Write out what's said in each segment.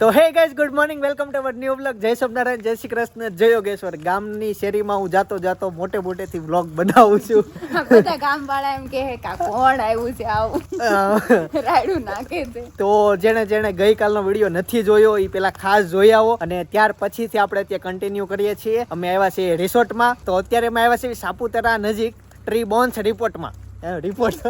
તો hey guys good morning welcome to our new blog જય સ્વામિનારાયણ જય શ્રી કૃષ્ણ જય યોગેશ્વર. ગામની શેરીમાં હું જાતો જાતો મોટે મોટેથી બ્લોગ બનાવું છું. બધા ગામ વાળા એમ કે કા કોણ આવ્યું છે આવું? રાડું નાખે છે. તો જેણે જેણે ગઈકાલનો વીડિયો નથી જોયો એ પેલા ખાસ જોઈ આવો. અને ત્યાર પછીથી આપણે ત્યાં કન્ટિન્યુ કરીએ છીએ. અમે આવ્યા છીએ રિસોર્ટમાં. તો અત્યારે અમે આવ્યા છીએ સાપુતારા નજીક ટ્રી બોન્સ રિપોર્ટમાં રિપોર્ટ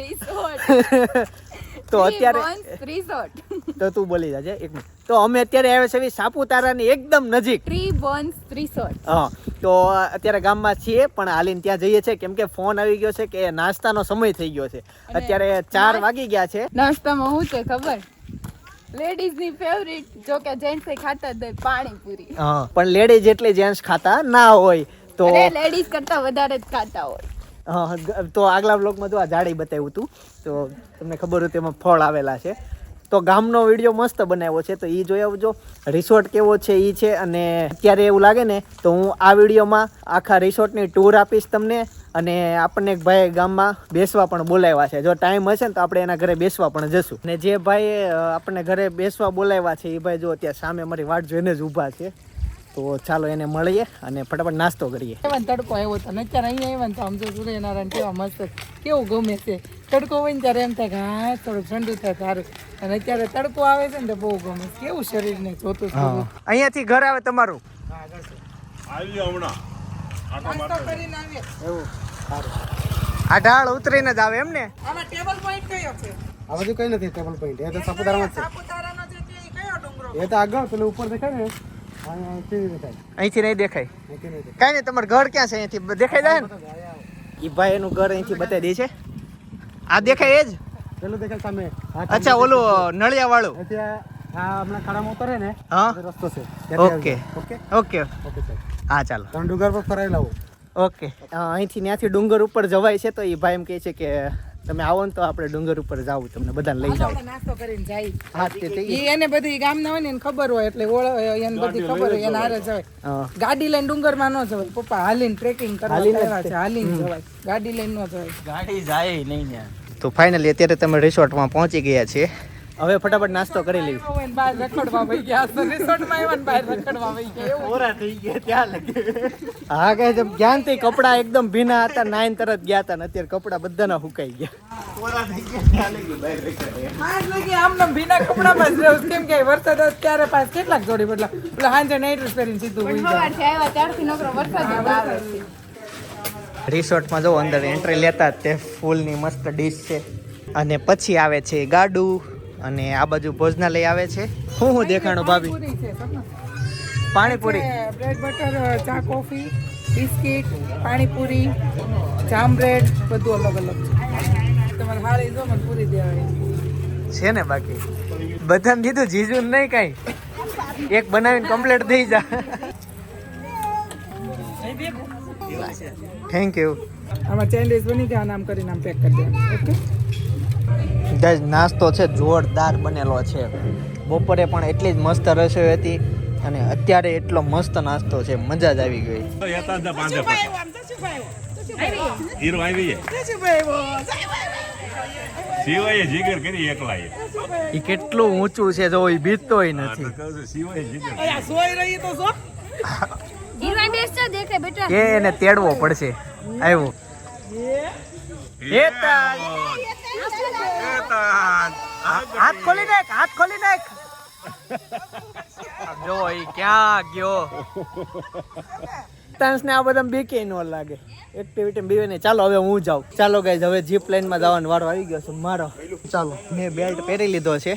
રિસોર્ટ. તો અત્યારે રિસોર્ટ તો તું બોલી જાજે એક મિનિટ. તો અમે અત્યારે આવ્યા છીએ સાપુતારાની એકદમ નજીક. ટ્રી બોન્સ રિસોર્ટ હા તો અત્યારે ગામમાં છીએ પણ હાલીને ત્યાં જઈએ છીએ. કેમ કે ફોન આવી ગયો છે કે નાસ્તાનો સમય થઈ ગયો છે. અત્યારે ચાર વાગી ગયા છે. નાસ્તામાં શું છે ખબર? લેડીઝની ફેવરિટ જો કે જેન્ટ્સ ખાતા હોય પાણીપુરી. હા પણ લેડીઝ એટલે જેન્ટ્સ ખાતા ના હોય. તો લેડીઝ કરતા વધારે જ ખાતા હોય. તો આગલા બ્લોગમાં તો આ જાડી બતાવ્યું હતું તો તમને ખબર હતું એમાં ફળ આવેલા છે. તો ગામનો વીડિયો મસ્ત બનાવ્યો છે, તો એ જોઈ આવજો. રિસોર્ટ કેવો છે એ છે, અને અત્યારે એવું લાગે ને, તો હું આ વિડીયોમાં આખા રિસોર્ટની ટૂર આપીશ તમને, અને આપણને એક ભાઈ ગામમાં બેસવા પણ બોલાવ્યા છે. જો ટાઈમ હશે ને, તો આપણે એના ઘરે બેસવા પણ જશું. અને જે ભાઈ આપણને ઘરે બેસવા બોલાવ્યા છે એ ભાઈ જો અત્યારે સામે અમારી વાટ જોઈને જ ઊભા છે. તો ચાલો એને મળીએ અને ફટાફટ નાસ્તો કરીએ. એવા તડકો આવ્યો હતો ને અત્યારે અહીંયા આવ્યો ને તો આમ જો સૂર્યનારાયણ કેવા મસ્ત કેવું ગમે છે. તડકો હોય ને ત્યારે એમ થાય કે હા થોડું ઠંડુ થાય સારું અને અત્યારે તડકો આવે છે ને તો બહુ ગમે છે. કેવું શરીરને જોતું અહીંયાથી ઘર આવે તમારું? આ ઢાળ ઉતરીને જ આવે એમ ને? આમાં ટેબલ પોઈન્ટ કયો છે? આ બધું કઈ નથી ટેબલ પોઈન્ટ એ તો સાપુતારામાં છે. તે એ તો આગળ પેલું ઉપર દેખાય ને? અહીંથી અહીંથી નહીં દેખાય. કાંઈ નહીં તમારું ઘર ક્યાં છે? અહીંથી દેખાય જાય ને? એ ભાઈ એનું ઘર અહીંથી બતાવી દે છે. આ દેખાય એ જ? પેલું દેખાય સામે. અચ્છા ઓલું નળિયા વાળું હમણાં ખાડામાં ઉતરે ને હા. રસ્તો છે. ઓકે. ઓકે? ઓકે. ઓકે હા ચાલો. તમે ડુંગર પર ફરાઈ લાવો ઓકે. અહીંથી ત્યાંથી ડુંગર ઉપર જવાય છે તો એ ભાઈ એમ કહે છે કે તમે આવો ને તો આપણે ડુંગર ઉપર જાવ તમને બધાને લઈ જાવ નાસ્તો કરીને જાય હા તે તે ઈ એને બધી ગામના હોય ને એને ખબર હોય એટલે એને બધી ખબર હોય એને હારે જવાય. ગાડી લઈને ડુંગરમાં ન જવાય. પપ્પા હાલીને ટ્રેકિંગ કરવા હાલીને જ આવ્યા છે હાલીને જવાય. ગાડી લઈને ન જવાય. તો ફાઇનલી અત્યારે તમે રિસોર્ટમાં પહોંચી ગયા છીએ હવે ફટાફટ નાસ્તો કરી લેવી બહાર રખડવા વહી ગયા તો રિસોર્ટમાં આવ્યા બહાર રખડવા વહી ગયા. ઓરા થઈ ગયા ત્યાં લગે. હા કે જેમ જ્ઞાનથી કપડા એકદમ ભીના હતા નાઈન તરત ગયા હતા ને અત્યારે કપડા બધાના હુકાઈ ગયા. ઓરા થઈ ગયા ત્યાં લગી બહાર રખડ્યા. આજ લગી આમને ભીના કપડામાં જ રહેવું કેમ કે વરસાદ અત્યારે ત્યારે પાસ કેટલાક જોડી બદલા. એટલે હાંજે નાઈટ ડ્રેસ પહેરીને સીધું જાય આવ્યા ત્યારથી નોકરો વરસાદ આવે. છે રિસોર્ટમાં જો અંદર એન્ટ્રી લેતા તે ફૂલની મસ્ત ડીશ છે. અને પછી આવે છે ગાડું. અને આ બાજુ ભોજનાલય આવે છે. હું હું દેખાણું ભાભી. પાણીપુરી બ્રેડ બટર ચા coffee biscuit panipuri jam bread બધું અલગ અલગ છે. તમારે હાળી જો મને પૂરી દેવાય છે ને બાકી? બધાને કીધું જીજુ નહીં કાંઈ. એક બનાવીને કમ્પ્લીટ થઈ જા. થેન્ક યુ આમાં ચેન્જીસ બની ગયા નામ કરીને આમ પેક કરી દે ઓકે ગાઈઝ નાસ્તો છે જોરદાર બનેલો છે. બપોરે પણ એટલી જ મસ્ત રસોઈ હતી અને અત્યારે એટલો મસ્ત નાસ્તો છે મજા જ આવી ગઈ. જીગર કરી એ કેટલું ઊંચું છે જો એ બીતતોય નથી. કહું જીગર સોઈ રહી તો સો દેખે બેટા. કે એને તેડવો પડશે. આવ્યો હાથ ખોલી નાખ, હાથ ખોલી નાખ. જો એ ક્યાં ગયો? તાંસ ને આ બધા બીકે ન લાગે. એક્ટિવિટી બીવે ને ચાલો, હવે હું જાઉં. ચાલો ગાઈઝ હવે જીપ લાઈનમાં જવાનો વારો આવી ગયો છે. મારો. ચાલો, મેં બેલ્ટ પહેરી લીધો છે.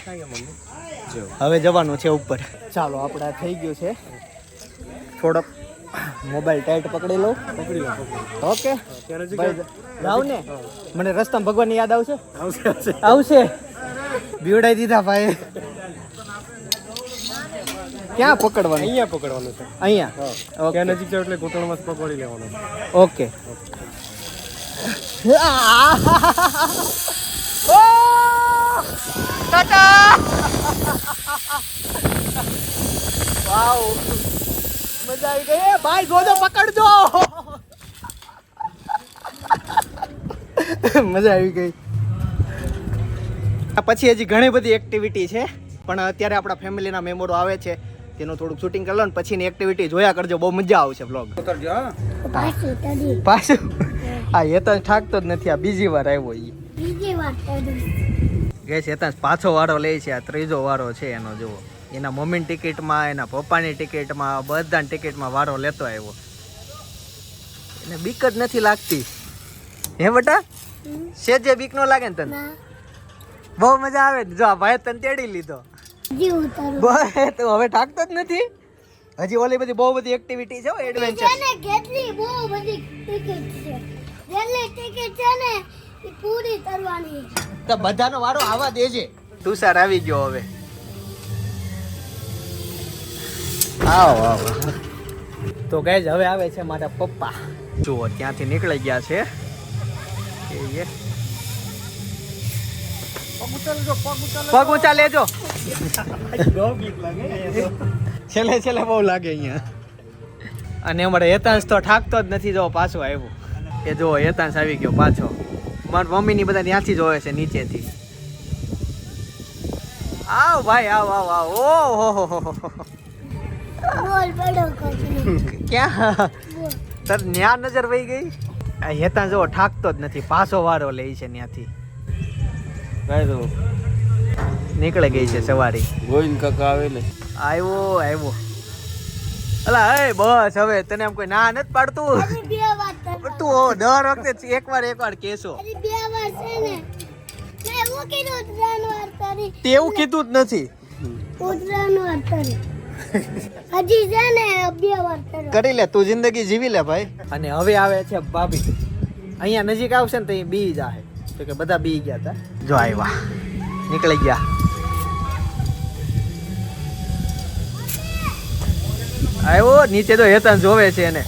હવે જવાનું છે ઉપર. ચાલો, આપણે આ થઈ ગયું છે. થોડોક મોબાઈલ ટાઈટ પકડી લઉં. પકડી લઉં ઓકે જાવ ને? મને રસ્તામાં ભગવાનની યાદ આવશે? આવશે. બીવડાઈ દીધા ભાઈ. ક્યાં પકડવાનું? અહીંયા પકડવાનું છે. અહીંયા? ત્યાં ઓકે. નજીક છે એટલે ઘૂંટણમાં પકડી લેવાનું. ઓકે. વાવ. મજા આવી ગઈ. ભાઈ ગોદો પકડજો. મજા આવી ગઈ. પછી હજી ઘણી બધી એક્ટિવિટી છે પણ અત્યારે આપણા ફેમિલીના મેમ્બરો આવે છે. તેનું થોડુંક શૂટિંગ કરી લો ને પછીની એક્ટિવિટી જોયા કરજો. બહુ મજા આવશે બ્લોગ પાછું હા એ તો થાકતો જ નથી. આ બીજી વાર આવ્યો એ બીજી વાર ગેસ એ પાછો વારો લે છે આ ત્રીજો વારો છે એનો જુઓ. એના મમ્મીની ટિકિટમાં એના પપ્પાની ટિકિટમાં બધાની ટિકિટમાં વારો લેતો આવ્યો. એને બીક જ નથી લાગતી. હે બટા? સેજે બીક નો લાગે ને તને? બહુ મજા આવે જો આ ભાઈ તને તેડી લીધો. તું હવે થાકતો જ નથી. હજી ઓલી બધી બહુ બધી એક્ટિવિટી છે એડવેન્ચર કેટલી બહુ બધી ટિકિટ છે. રેલવે ટિકિટ છે ને પૂરી કરવાની તો બધાનો વારો આવા દેજે. તુષાર આવી ગયો હવે. આવો આવો. તો ગાઈઝ હવે આવે છે મારા પપ્પા. જુઓ, ત્યાંથી નીકળી ગયા છે. પગ ઊંચા લેજો છેલ્લે છેલ્લે બહુ લાગે અહીંયા. અને અમારે હેતાંશ તો ઠાકતો જ નથી જો પાછો આવ્યો. એ જો હેતાંશ આવી ગયો પાછો. મારી મમ્મીની બધા ત્યાંથી જોવે છે, નીચેથી. આવ ભાઈ, આવ આવ આવ. ઓ હો હો હો. ક્યાં? તર તાર ન્યા નજર વહી ગઈ? આ હેતા જો ઠાકતો જ નથી પાછો વારો લે છે ત્યાંથી નીકળી ગઈ છે સવારી. ગોવિંદ કાકા આવે ને. આવ્યો આવ્યો અલા હે બસ હવે તને એમ કોઈ ના નથી પાડતું? તું દર વખતે એકવાર એકવાર કેસો બે વાર છે ને. મેં એવું કીધું ત્રણ વાર તરી તેવું કીધું જ નથી. ત્રણ વાર તરી હજી છે ને બે વાર કરી લે તું જિંદગી જીવી લે ભાઈ. અને હવે આવે છે ભાભી. અહીંયા નજીક આવશે ને તો અહીં બી જાહે. તો કે બધા બી ગયા હતા જો આવ્યા નીકળી ગયા. આવ્યો નીચે તો હેતન જોવે છે એને.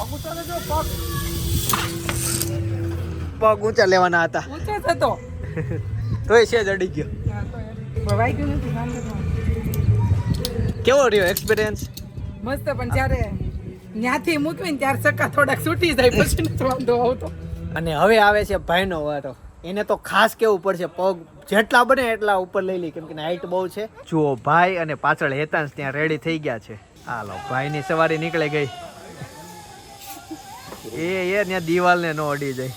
પગ ઊંચા લેવાના હતા. ઊંચા થતો તોય છે જ અડી ગયો. ભવાઈ ગયો. નથી. કેવો રહ્યો એક્સપિરિયન્સ મસ્ત પણ જ્યારે ત્યાંથી મૂકવી ને ત્યારે ચક્કા થોડાક છૂટી જાય પછી નથી વાંધો આવતો. અને હવે આવે છે ભાઈનો વારો. એને તો ખાસ કેવું પડશે પગ જેટલા બને એટલા ઉપર લઈ લે કેમ કે હાઈટ બહુ છે. જુઓ ભાઈ અને પાછળ હેતાંશ ત્યાં રેડી થઈ ગયા છે. હાલો ભાઈની સવારી નીકળી ગઈ. એ એ ત્યાં દિવાલને ન અડી જાય.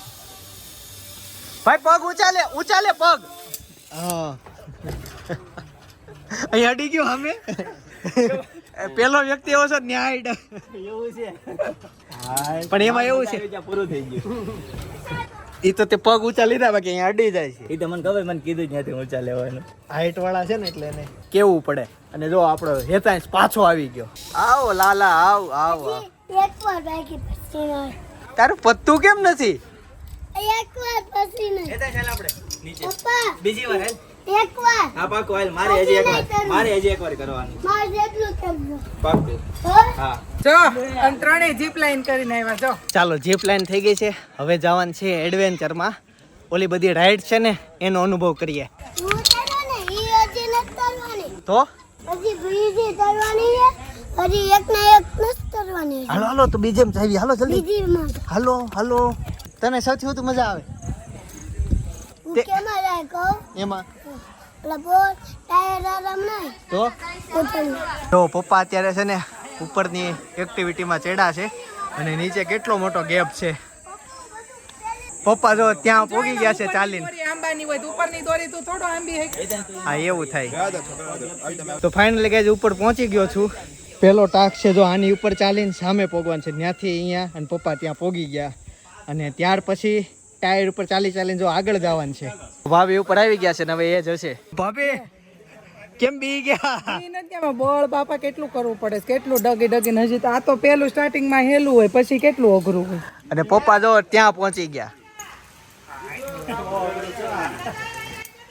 ભાઈ પગ ઉચાલે ઉચાલે પગ. હા. અહીં અડી ગયો અમે. પેલો વ્યક્તિ એવો છે ન્યાય એવું છે. પણ એમાં એવું છે. પૂરું થઈ ગયું. ઈ તો તે પગ ઊંચા લીધા બાકી અહીંયા અડી જાય છે. એ તો મને ખબર મને કીધું ત્યાંથી ઊંચા લેવાનું. હાઈટ વાળા છે ને એટલે એને કેવું પડે? અને જો આપણો હેતાંશ પાછો આવી ગયો. આવો લાલા આવ આવ તારું પત્તું કેમ નથી? એક વાર પછી નહીં. પપ્પા. બીજી વાર હેલ એક વાર હા પાકો હાલ મારે હજી એક વાર મારે હજી એક વાર કરવાનું મારે જેટલું કરજો પાકો. હા? જો અને ત્રણેય જીપ લાઈન કરીને આવ્યા જો. ચાલો જીપ લાઈન થઈ ગઈ છે. હવે જવાનું છે એડવેન્ચરમાં ઓલી બધી રાઈડ છે ને એનો અનુભવ કરીએ. તો? હજી બીજી તરવાની છે. હજી એક ને એક નથી હાલો હાલો તો બીજે જાવી હાલો જલ્દી. હાલો હાલો. તને સૌથી વધુ મજા આવે? તે- એમાં. તો? પપ્પા અત્યારે છે ને ઉપરની એક્ટિવિટીમાં ચડ્યા છે અને નીચે કેટલો મોટો ગેપ છે. પપ્પા જો ત્યાં પોગી ગયા છે ચાલીને. દોરી આંબાની હોય તો ઉપરની દોરી તું થોડો આંબી હે. એવું થાય. તો ફાઇનલી ગાઈઝ ઉપર પહોંચી ગયો છું. પેલો ટાક છે જો આની ઉપર ચાલીને સામે પોગવાનું છે. ત્યાંથી અહીંયા અને પપ્પા ત્યાં પોગી ગયા. અને ત્યાર પછી ટાયર ઉપર ચાલી ચાલીને જો આગળ જવાનું છે. ભાભી ઉપર આવી ગયા છે ને હવે એ જશે. ભાભી કેમ બી ગયા? બળ બાપા કેટલું કરવું પડે? કેટલું ડગી ડગી હજી તો આ તો પેલું સ્ટાર્ટિંગમાં હેલું હોય પછી કેટલું અઘરું હોય? અને પપ્પા જો ત્યાં પહોંચી ગયા.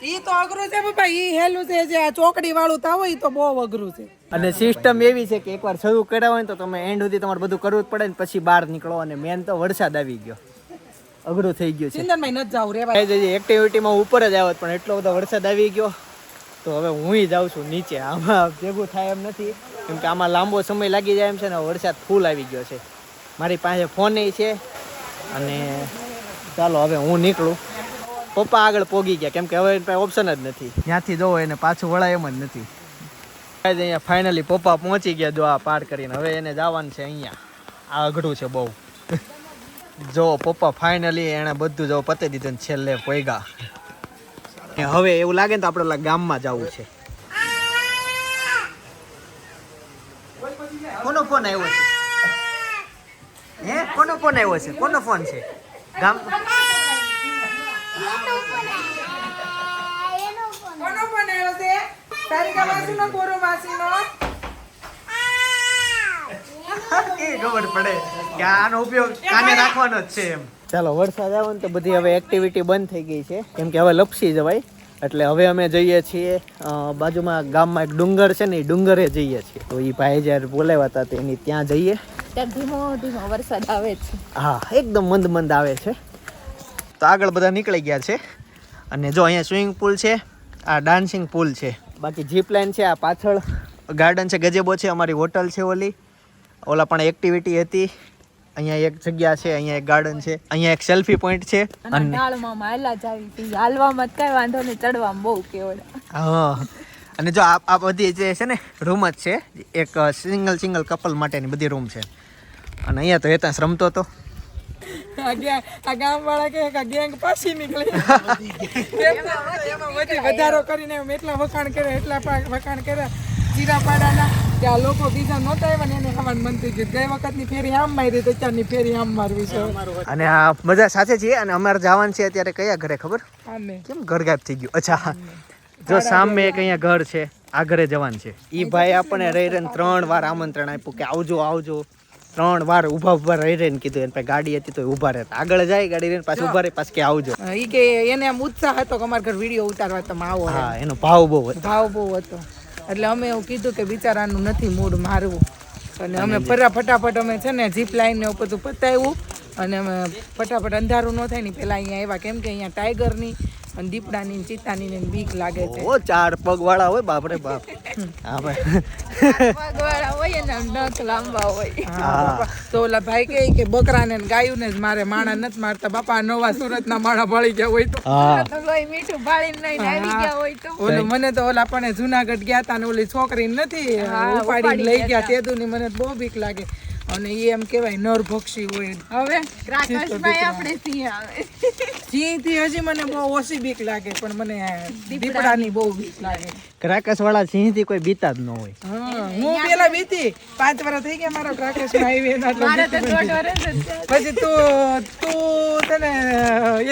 ઈ તો અઘરું છે પપ્પા ઈ હેલું છે જે આ ચોકડી વાળું તાવ ઈ તો બહુ અઘરું છે. અને સિસ્ટમ એવી છે કે એકવાર શરૂ કર્યા હોય ને તો તમે એન્ડ સુધી તમારે બધું કરવું જ પડે ને પછી બહાર નીકળો અને મેન તો વરસાદ આવી ગયો. અઘરું થઈ ગયું છે. સિંદનમાં નથી જાવું રેવા એક્ટિવિટીમાં ઉપર જ આવત પણ એટલો બધો વરસાદ આવી ગયો. તો હવે હું જાઉં છું નીચે. આમાં ભેગું થાય એમ નથી. કેમ કે આમાં લાંબો સમય લાગી જાય એમ છે ને વરસાદ ફૂલ આવી ગયો છે. મારી પાસે ફોન છે. અને ચાલો હવે હું નીકળું. પપ્પા આગળ પોગી ગયા. કેમ કે હવે એની પાસે ઓપ્શન જ નથી. ત્યાંથી જોવો એને પાછું વળાય એમ જ નથી. અહીંયા ફાઇનલી પપ્પા પહોંચી ગયા જો આ પાર કરીને. હવે એને જવાનું છે અહીંયા. આ અઘરું છે બહુ. જો પપ્પા ફાઇનલી એણે બધું જો પતી દીધું ને છેલ્લે પોઈગા હવે એવું લાગે ને તો આપણે ગામમાં જવું છે. કોનો ફોન આવ્યો છે? હે? કોનો ફોન આવ્યો છે? કોનો ફોન છે? ગામ કોનો ફોન આવ્યો છે? તારિકા માસીનો કોરો માસીનો? એ ખબર પડે કે આનો ઉપયોગ કાને રાખવાનો જ છે એમ. ચાલો વરસાદ આવે ને તો બધી હવે એક્ટિવિટી બંધ થઈ ગઈ છે. કેમ કે હવે લપસી જવાય. એટલે હવે અમે જઈએ છીએ બાજુમાં ગામમાં એક ડુંગર છે ને એ ડુંગરે જઈએ છીએ. તો એ ભાઈ જ્યારે બોલાવ્યા હતા તો એની ત્યાં જઈએ. ત્યાં ધીમો ધીમો વરસાદ આવે છે. હા એકદમ મંદ મંદ આવે છે. તો આગળ બધા નીકળી ગયા છે. અને જો અહીંયા સ્વિમિંગ પુલ છે આ ડાન્સિંગ પુલ છે. બાકી જીપ લાઇન છે આ પાછળ ગાર્ડન છે ગજેબો છે અમારી હોટલ છે ઓલી. ઓલા પણ એક્ટિવિટી હતી. અહીંયા એક જગ્યા છે અહીંયા એક ગાર્ડન છે અહીંયા એક સેલ્ફી પોઈન્ટ છે. અને ડાળમાં હાલા જાવી હાલવામાં જ કઈ વાંધો નહીં ચડવામાં બહુ કેવડા હા. અને જો આ આ બધી જે છે ને રૂમ જ છે. એક સિંગલ સિંગલ કપલ માટેની બધી રૂમ છે. અને અહીંયા તો હેતાંશ રમતો હતો. આ ગામવાળા કહે ગેંગ પાછી નીકળી. એમાં એમાં બધી વધારો કરીને એમ એટલા વખાણ કરે એટલા વખાણ કર્યા. ચીરાપાડાના કે આ લોકો બીજા નહોતા આવ્યા ને એને ખાવાનું મન થઈ ગયું ગઈ વખતની ફેરી આમ મારી તો અત્યારની ફેરી આમ મારવી છે. અને આ મજા સાથે છીએ અને અમારે જવાનું છે અત્યારે કયા ઘરે ખબર? કેમ ઘર ગાયબ થઈ ગયું? અચ્છા. જો સામે એક અહીંયા ઘર છે આ ઘરે જવાનું છે. ઈ ભાઈ આપણને રહી રહીને ત્રણ વાર આમંત્રણ આપ્યું કે આવજો આવજો. ત્રણ વાર ઊભા ઊભા રહી રહીને કીધું. એને પાસે ગાડી હતી તો ઊભા ઊભા રહેતા. આગળ જાય ગાડી રહીને પાછું ઊભા રહી પાછું કે આવજો. ઈ કે એને આમ ઉત્સાહ હતો કે અમારા ઘર વીડિયો ઉતારવા તમે આવો. હા એનો ભાવ બહુ હતો. ભાવ બહુ હતો. એટલે અમે એવું કીધું કે બિચારાનું નથી મૂડ મારવું. અને અમે ફરા ફટાફટ અમે છે ને જીપ લાઈન ને એવું બધું પતાવ્યું. અને અમે ફટાફટ અંધારું ન થાય ને પેલા અહીંયા આવ્યા. કેમ કે અહીંયા ટાઈગરની અને દીપડાની ને ચિત્તાની ને બીક લાગે છે. ઓ ચાર પગ વાળા હોય બાપ રે બાપ. હા ભાઈ. પગવાળા હોય ને નખ લાંબા હોય. તો ઓલા ભાઈ કહે કે બકરાને ને ગાયુંને જ મારે માણા નથી મારતા. બાપા નવા સુરત ના માણા ભળી ગયા હોય તો. લોહી મીઠું ભાળીને લઈને આવી ગયા હોય તો. ઓલું મને તો ઓલા પણ જુનાગઢ ગયા તા ને ઓલી છોકરી નથી ઉપાડીને લઈ ગયા તેદુની મને બહુ બીક લાગે. અને એ એમ કહેવાય નરભક્ષી હોય. હવે રાકેશભાઈ આપણે સિંહ આવે સિંહથી હજી મને બહુ ઓછી બીક લાગે પણ મને દીપડાની. બહુ બીક લાગે. ક્રાકસ વાળા સિંહથી કોઈ બીતા જ ન હોય. હું પેલા બીતી. પાંચ વર્ષ થઈ ગયા મારો છે. પછી તું તું તને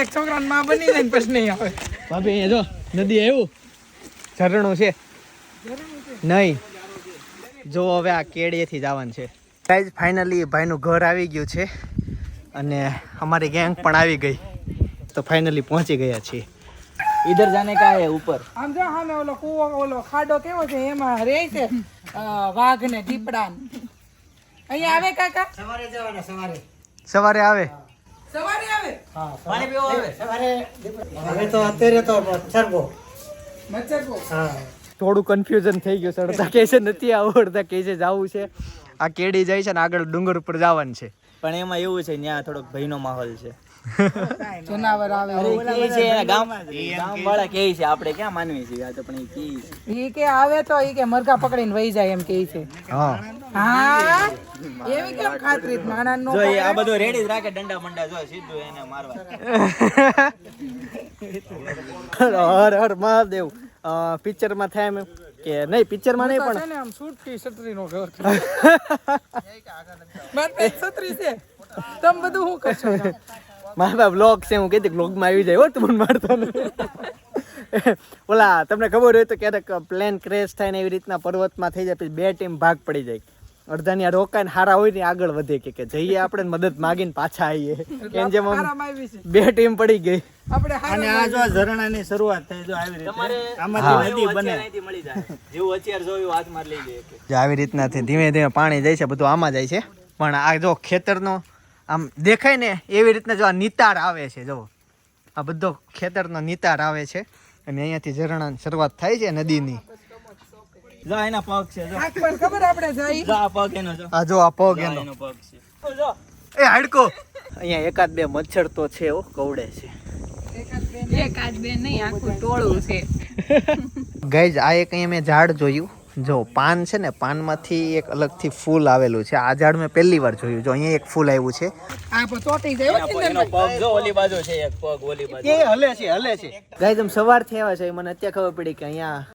એક છોકરાની માં બની જાય પછી નહીં આવે. ભાભી અહીંયા જો નદી આવ્યું. ઝરણું છે. નહીં. જો હવે આ કેડીએથી જવાનું છે. ગાઈઝ ફાઇનલી ભાઈનું ઘર આવી ગયું છે અને અમારી ગેંગ પણ આવી ગઈ. તો ફાઇનલી પહોંચી ગયા છીએ. ઇધર જાને કા હે ઉપર? આમ જો હામે ઓલો કૂવો ઓલો ખાડો કેવો છે એમાં રહે છે વાઘ ને દીપડા અહીંયા આવે કાકા? સવારે જવાના સવારે. સવારે આવે? સવારે આવે? હા પાણી પીવો આવે? સવારે હવે તો અત્યારે તો મચ્છરગો. મચ્છરગો. હા. થોડું કન્ફ્યુઝન થઈ ગયું સર કે છે નથી આવડતા કે છે જવું છે. આ કેડી જાય છે ને આગળ ડુંગર ઉપર જવાનું છે. પણ એમાં એવું છે ત્યાં થોડોક ભયનો માહોલ છે. જનાવર આવે અરે છે ગામ ગામ વાળા કે છે આપણે ક્યાં માનવી છીએ? આ તો પણ કે ઈ કે આવે તો ઈ કે મરઘા પકડીને વહી જાય એમ કે છે. હા. હા? એવી કેમ ખાતરી? માણા નો જો આ બધું રેડી જ રાખે દંડા મંડા જો સીધું એને મારવા. હર હર મહાદેવ. પિક્ચરમાં થાય એમ કે નહીં પિક્ચરમાં નહીં પણ આમ સૂટ કે છત્રી નો ઘર. મારે છત્રી છે. તમ બધું શું કરશો મારા બ્લોગ છે હું કીધી બ્લોગમાં આવી જાય હો તું મને મારતો ઓલા તમને ખબર હોય તો ક્યારેક પ્લેન ક્રેશ થાય ને એવી રીતના પર્વતમાં થઈ જાય પછી બે ટીમ ભાગ પડી જાય. અડધાની આ રોકાઈને હારા હોય ને આગળ વધે કે કે જઈએ આપણે મદદ માગીને પાછા આવીએ. કેમ જેમ આવી બે ટીમ પડી ગઈ. અને આ જો ઝરણાની શરૂઆત થઈ જો આવી રીતે આમાંથી નદી બને. જેવું અત્યારે જોયું હાથમાં લઈ જાય જો આવી રીતના થી ધીમે ધીમે પાણી જાય છે બધું આમાં જાય છે. પણ આ જો ખેતરનો આમ દેખાય ને એવી રીતના જો આ નિતાર આવે છે જો. આ બધો ખેતરનો નિતાર આવે છે. અને અહીંયાથી ઝરણાની શરૂઆત થાય છે નદીની. જો એના પગ છે જો. આંખ પર ખબર આપણે જઈ જો આ પગ એનો જો. આ જો આ પગ એનો. એનો પગ છે. જો. એ હાડકો. અહીંયા એકાદ બે મચ્છર તો છે ઓ કવડે છે. એક આજ બે નહીં આખું ટોળું છે. ગાઈઝ આ એક અહીંયા મેં ઝાડ જોયું. જો પાન છે ને પાનમાંથી એક અલગથી ફૂલ આવેલું છે. આ ઝાડ મેં પહેલી વાર જોયું. જો અહીંયા એક ફૂલ આવ્યું છે. આ ચોટી જાય પગ જો ઓલી બાજુ છે એક પગ ઓલી બાજુ. એ હલે છે હલે છે. ગાય તમે સવારથી આવ્યા છે મને અત્યારે ખબર પડી કે અહીંયા